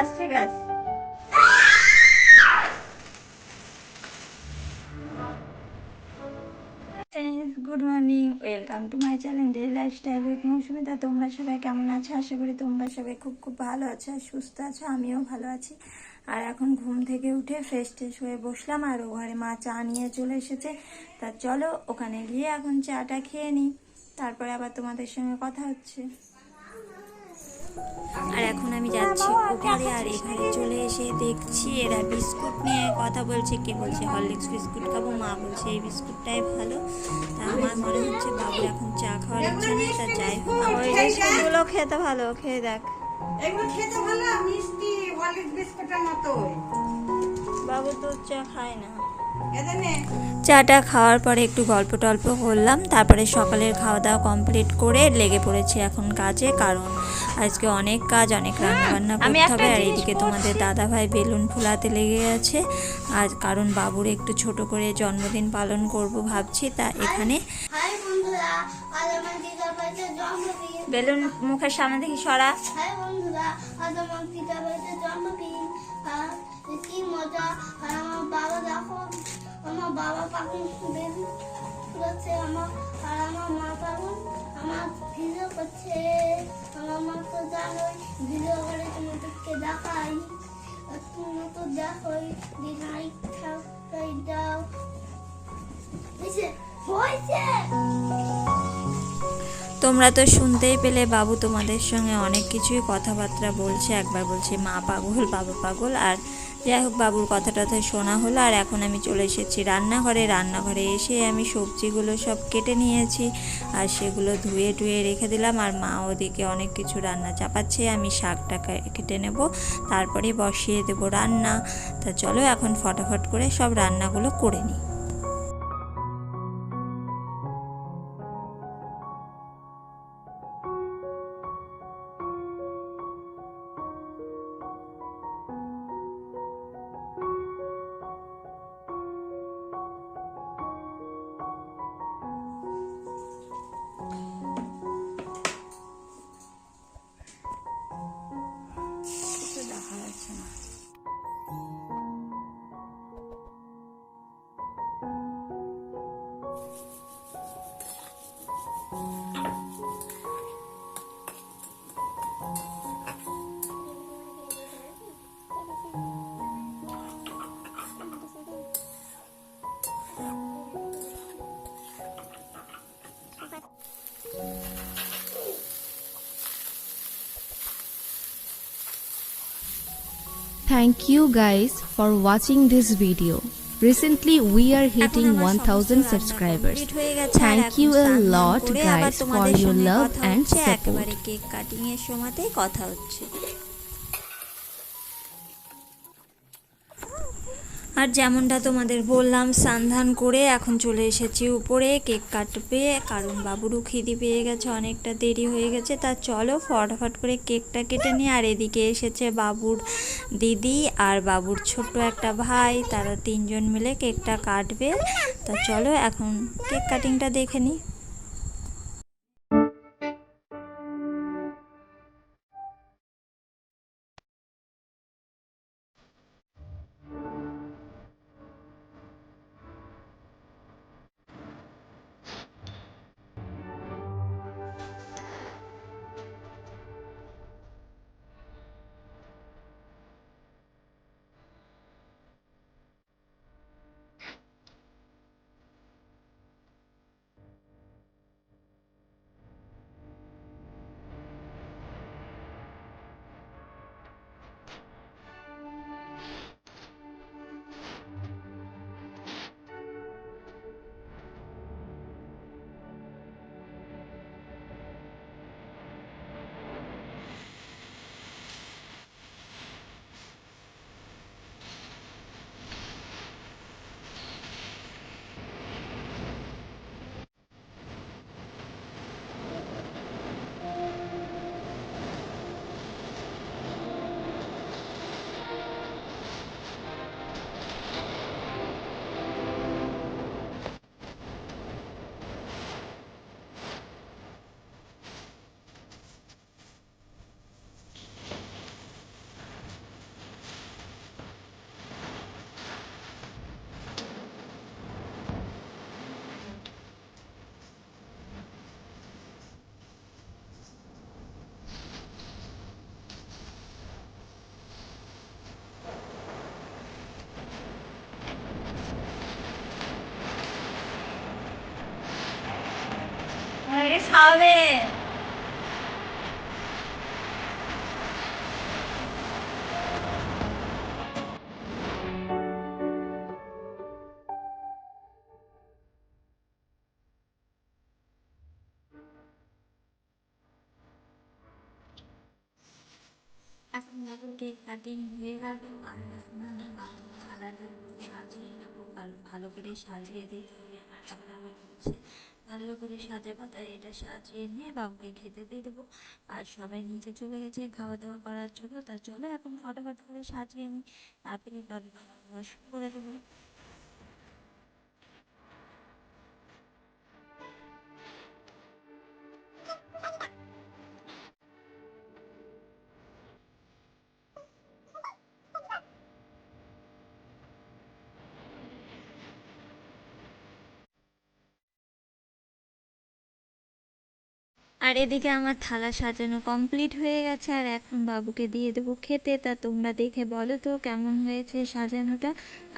আছে ঠিক আছে good morning welcome to my channel daily lifestyle with Mousumita তোমরা সবাই কেমন আছো? আশা করি তোমরা সবাই খুব খুব ভালো আছো আর সুস্থ আছো, আমিও ভালো আছি। আর এখন ঘুম থেকে উঠে ফ্রেশ ট্রেশ হয়ে বসলাম আর ও ঘরে মা চা নিয়ে চলে এসেছে। তা চলো ওখানে গিয়ে এখন চাটা খেয়ে নিই। তারপরে আবার তোমাদের সঙ্গে কথা হচ্ছে। আর এখন আমি যাচ্ছি উপরে আর এখানে চলে এসে দেখছি এরা বিস্কুট নিয়ে কথা বলছে কে বলছে হরলিক্স বিস্কুট খাব মা বলছে এই বিস্কুটটাই ভালো। তা আমার মনে হচ্ছে বাবু এখন চা খাওয়ার ইচ্ছে নেই তা যাই হোক আমার ওই বিস্কুটগুলো খেতে ভালো খেয়ে দেখ। এগুলো খেতে ভালো মিষ্টি হরলিক্স বিস্কুটের মতো। বাবু তো চা খায় না। চাটা খাওয়ার পরে একটু গল্প টল্প করলাম তারপরে সকালের খাওয়া দাওয়া কমপ্লিট করে লেগে পড়েছি এখন কাজে কারণ আজকে অনেক কাজ অনেক রান্না বান্না করতে হবে আর এদিকে তোমাদের দাদা ভাই বেলুন ফুলাতে লেগে আছে আর কারণ বাবুর একটু ছোট করে জন্মদিন পালন করব ভাবছি তা এখানে বেলুন মুখের সামনে দেখি সরা। কি মজা। বাবা পাখি বেলুন ফুলাচ্ছে আমার, আর আমার মা পাখি আমার ভিডিও করছে। আমার মা তো জানোই, ভিডিও করে তোমাদেরকে দেখাই। তোমরা তো দেখোই লাইক থাকাই দাও। হয়েছে। তোমরা তো শুনতেই পেলে, বাবু তোমাদের সঙ্গে অনেক কিছুই কথাবার্তা বলছে। একবার বলছে মা পাগল, বাবা পাগল, আর যাই হোক, বাবুর কথা টথা শোনা হলো, আর এখন আমি চলে এসেছি রান্নাঘরে। রান্নাঘরে এসে আমি সবজিগুলো সব কেটে নিয়েছি, আর সেগুলো ধুয়ে টুয়ে রেখে দিলাম, আর মা ওদিকে অনেক কিছু রান্না চাপাচ্ছে, আমি শাকটা কেটে নেব, তারপরে বসিয়ে দেবো রান্না। তা চলো, এখন ফটাফট করে সব রান্নাগুলো করে নিই। Thank you guys for watching this video. Recently we are hitting আমার 1000 subscribers. হয়ে Thank you a lot guys for your love and support. Cake cutting এর সময়তেই কথা হচ্ছে আর যেমনটা তোমাদের বললাম, সান্ধান করে এখন চলে এসেছি উপরে। কেক কাটবে, কারণ বাবুরও খিদি পেয়ে গেছে, অনেকটা দেরি হয়ে গেছে। তা চলো ফটাফট করে কেকটা কেটে নিই। আর এদিকে এসেছে বাবুর দিদি আর বাবুর ছোট্ট একটা ভাই। তারা তিনজন মিলে কেকটা কাটবে। তা চলো এখন কেক কাটিংটা দেখে নিই। খাবে এখন দেখো কেক সাজিয়ে নেব ভালো করে সাজিয়ে দিই ভালো করে সাজে পাতায় এটা সাজিয়ে নিয়ে বাবুকে খেতে দিয়ে দেবো। আর সবাই নিচে চলে গেছে খাওয়া দাওয়া করার জন্য। তার চলো এখন ফটোফট করে সাজিয়ে বাবু শুরু করে দেবো। আর এদিকে আমার থালা সাজানো কমপ্লিট হয়ে গেছে, আর এখন বাবুকে দিয়ে দেবো খেতে। তা তোমরা দেখে বলো তো কেমন হয়েছে সাজানোটা।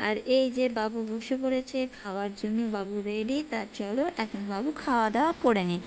আর এই যে বাবু বসে পড়েছে, খাওয়ার জন্য বাবু রেডি তা চলো এখন বাবু খাওয়া দাওয়া করে নিন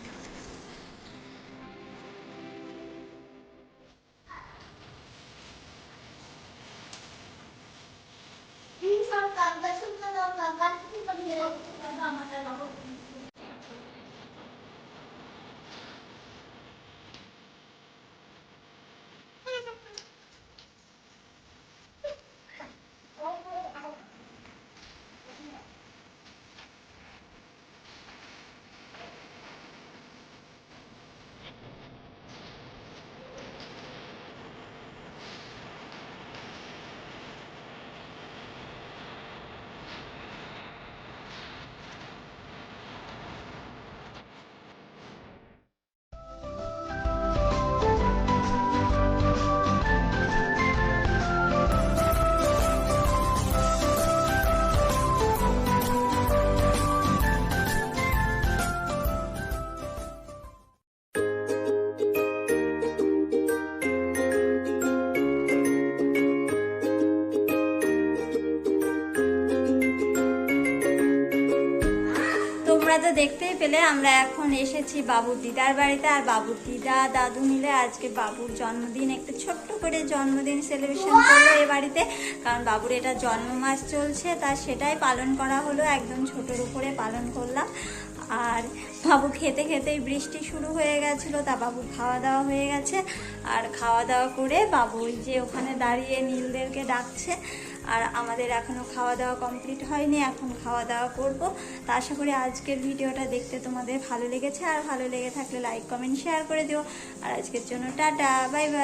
তো দেখতেই পেলে, আমরা এখন এসেছি বাবুর দিদার বাড়িতে, আর বাবুর দিদা দাদু মিলে আজকে বাবুর জন্মদিন, একটা ছোট্ট করে জন্মদিন সেলিব্রেশন করল এ বাড়িতে। কারণ বাবুর এটা জন্ম মাস চলছে, তা সেটাই পালন করা হলো, একদম ছোটোর উপরে পালন করলাম। আর বাবু খেতে খেতেই বৃষ্টি শুরু হয়ে গেছিল, তা বাবু খাওয়া দাওয়া হয়ে গেছে। আর খাওয়া দাওয়া করে বাবু ওই যে ওখানে দাঁড়িয়ে নীলদেরকে ডাকছে। আর আমাদের এখনও খাওয়া দাওয়া কমপ্লিট হয়নি, এখন খাওয়া দাওয়া করব। তা আশা করি আজকের ভিডিওটা দেখতে তোমাদের ভালো লেগেছে। আর ভালো লেগে থাকলে লাইক কমেন্ট শেয়ার করে দিও। আর আজকের জন্য টাটা বাই বাই